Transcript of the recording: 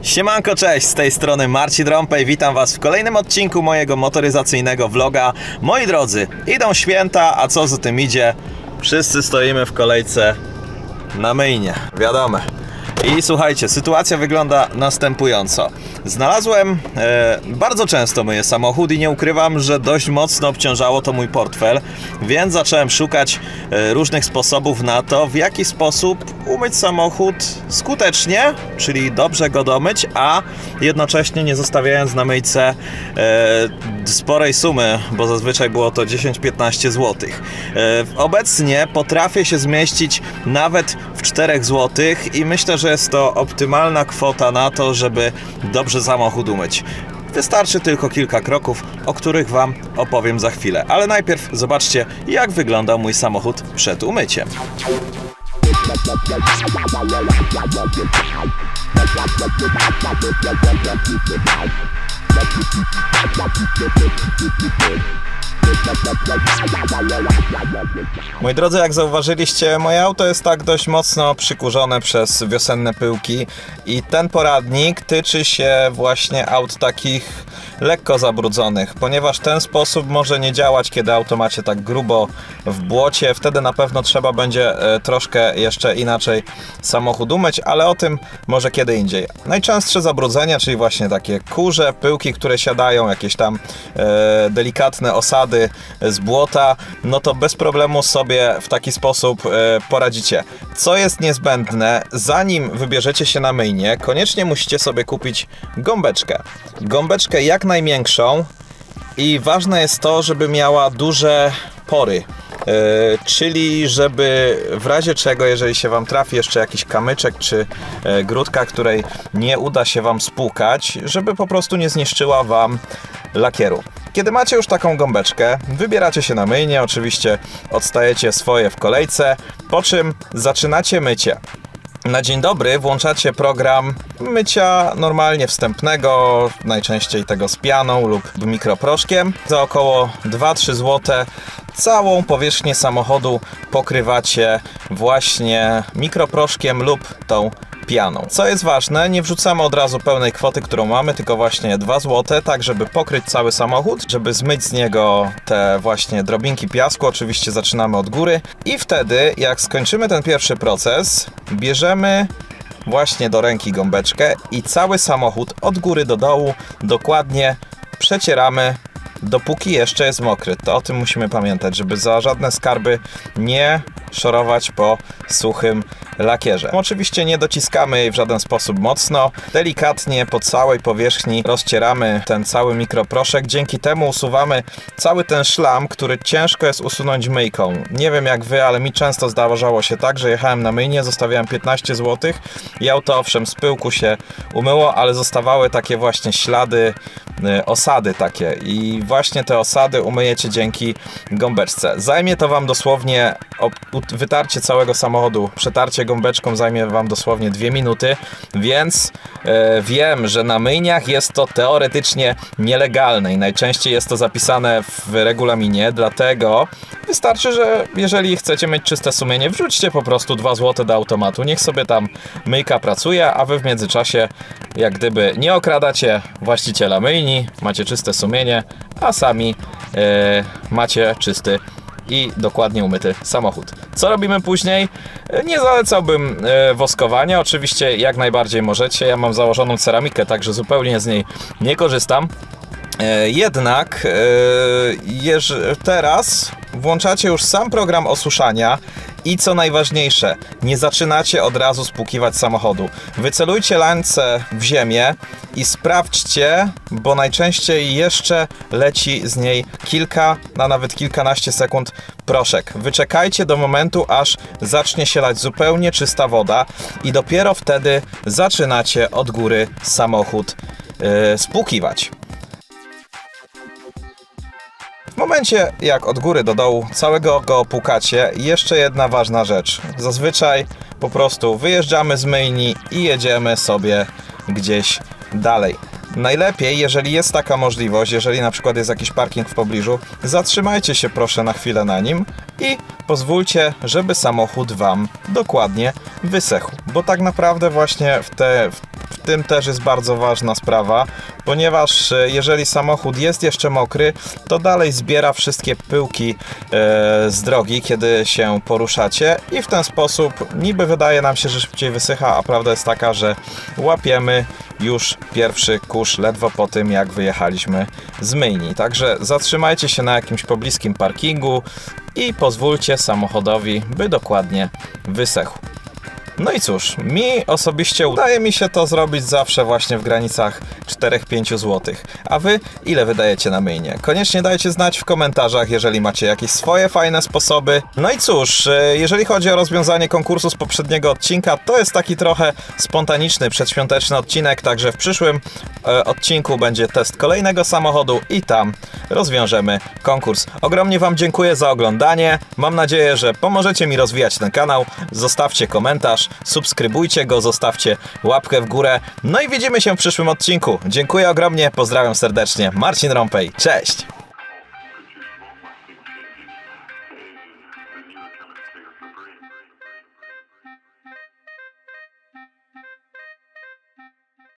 Siemanko, cześć, z tej strony Marcin Drąpej, witam Was w kolejnym odcinku mojego motoryzacyjnego vloga. Moi drodzy, idą święta, a co za tym idzie? Wszyscy stoimy w kolejce na myjnie, wiadomo. I słuchajcie, sytuacja wygląda następująco. Znalazłem, e, bardzo często myję samochód i nie ukrywam, że dość mocno obciążało to mój portfel, więc zacząłem szukać e, różnych sposobów na to, w jaki sposób umyć samochód skutecznie, czyli dobrze go domyć, a jednocześnie nie zostawiając na myjce e, sporej sumy, bo zazwyczaj było to 10-15 zł. E, obecnie potrafię się zmieścić nawet 4 zł i myślę, że jest to optymalna kwota na to, żeby dobrze samochód umyć. Wystarczy tylko kilka kroków, o których Wam opowiem za chwilę. Ale najpierw zobaczcie, jak wyglądał mój samochód przed umyciem. Moi drodzy, jak zauważyliście, moje auto jest tak dość mocno przykurzone przez wiosenne pyłki i ten poradnik tyczy się właśnie aut takich lekko zabrudzonych, ponieważ ten sposób może nie działać, kiedy auto macie tak grubo w błocie. Wtedy na pewno trzeba będzie e, troszkę jeszcze inaczej samochód umyć, ale o tym może kiedy indziej. Najczęstsze zabrudzenia, czyli właśnie takie kurze, pyłki, które siadają, jakieś tam e, delikatne osady z błota, no to bez problemu sobie w taki sposób e, poradzicie. Co jest niezbędne, zanim wybierzecie się na myjnie, koniecznie musicie sobie kupić gąbeczkę. Gąbeczkę jak najmiększą i ważne jest to, żeby miała duże pory. E, czyli żeby w razie czego, jeżeli się Wam trafi jeszcze jakiś kamyczek czy e, grudka, której nie uda się Wam spłukać, żeby po prostu nie zniszczyła Wam lakieru. Kiedy macie już taką gąbeczkę, wybieracie się na myjnie, oczywiście odstajecie swoje w kolejce, po czym zaczynacie mycie. Na dzień dobry włączacie program mycia normalnie wstępnego, najczęściej tego z pianą lub mikroproszkiem. Za około 2-3 zł całą powierzchnię samochodu pokrywacie właśnie mikroproszkiem lub tą Co jest ważne, nie wrzucamy od razu pełnej kwoty, którą mamy, tylko właśnie 2 zł, tak żeby pokryć cały samochód, żeby zmyć z niego te właśnie drobinki piasku. Oczywiście zaczynamy od góry i wtedy, jak skończymy ten pierwszy proces, bierzemy właśnie do ręki gąbeczkę i cały samochód od góry do dołu dokładnie przecieramy dopóki jeszcze jest mokry. To o tym musimy pamiętać, żeby za żadne skarby nie szorować po suchym lakierze. Oczywiście nie dociskamy jej w żaden sposób mocno. Delikatnie po całej powierzchni rozcieramy ten cały mikroproszek. Dzięki temu usuwamy cały ten szlam, który ciężko jest usunąć myjką. Nie wiem jak wy, ale mi często zdarzało się tak, że jechałem na myjnie, zostawiałem 15 zł i auto owszem z pyłku się umyło, ale zostawały takie właśnie ślady, y, osady takie i właśnie te osady umyjecie dzięki gąbeczce. Zajmie to Wam dosłownie wytarcie całego samochodu, przetarcie gąbeczką zajmie Wam dosłownie 2 minuty, więc e, wiem, że na myjniach jest to teoretycznie nielegalne i najczęściej jest to zapisane w regulaminie, dlatego wystarczy, że jeżeli chcecie mieć czyste sumienie, wrzućcie po prostu 2 zł do automatu, niech sobie tam myjka pracuje, a Wy w międzyczasie jak gdyby nie okradacie właściciela myjni, macie czyste sumienie, a sami e, macie czysty i dokładnie umyty samochód. Co robimy później? E, Nie zalecałbym e, woskowania, oczywiście jak najbardziej możecie. Ja mam założoną ceramikę, także zupełnie z niej nie korzystam. E, Jednak teraz włączacie już sam program osuszania i co najważniejsze, nie zaczynacie od razu spłukiwać samochodu. Wycelujcie lańce w ziemię i sprawdźcie, bo najczęściej jeszcze leci z niej kilka, a nawet kilkanaście sekund proszek. Wyczekajcie do momentu, aż zacznie się lać zupełnie czysta woda i dopiero wtedy zaczynacie od góry samochód yy, spłukiwać. Momencie, jak od góry do dołu całego go opłukacie, jeszcze jedna ważna rzecz. Zazwyczaj po prostu wyjeżdżamy z myjni i jedziemy sobie gdzieś dalej. Najlepiej, jeżeli jest taka możliwość, jeżeli na przykład jest jakiś parking w pobliżu, zatrzymajcie się proszę na chwilę na nim i pozwólcie, żeby samochód Wam dokładnie wysechł. Bo tak naprawdę właśnie w te, w w tym też jest bardzo ważna sprawa, ponieważ e, jeżeli samochód jest jeszcze mokry, to dalej zbiera wszystkie pyłki e, z drogi, kiedy się poruszacie i w ten sposób niby wydaje nam się, że szybciej wysycha, a prawda jest taka, że łapiemy już pierwszy kurz ledwo po tym, jak wyjechaliśmy z myjni. Także zatrzymajcie się na jakimś pobliskim parkingu i pozwólcie samochodowi, by dokładnie wysechł. No i cóż, mi osobiście udaje mi się to zrobić zawsze właśnie w granicach 4-5 zł. A wy ile wydajecie na myjnie? Koniecznie dajcie znać w komentarzach, jeżeli macie jakieś swoje fajne sposoby. No i cóż, e, jeżeli chodzi o rozwiązanie konkursu z poprzedniego odcinka, to jest taki trochę spontaniczny, przedświąteczny odcinek, także w przyszłym e, odcinku będzie test kolejnego samochodu i tam rozwiążemy konkurs. Ogromnie Wam dziękuję za oglądanie. Mam nadzieję, że pomożecie mi rozwijać ten kanał. Zostawcie komentarz, subskrybujcie go, zostawcie łapkę w górę. No i widzimy się w przyszłym odcinku. Dziękuję ogromnie, pozdrawiam serdecznie. Marcin Rąpej, cześć!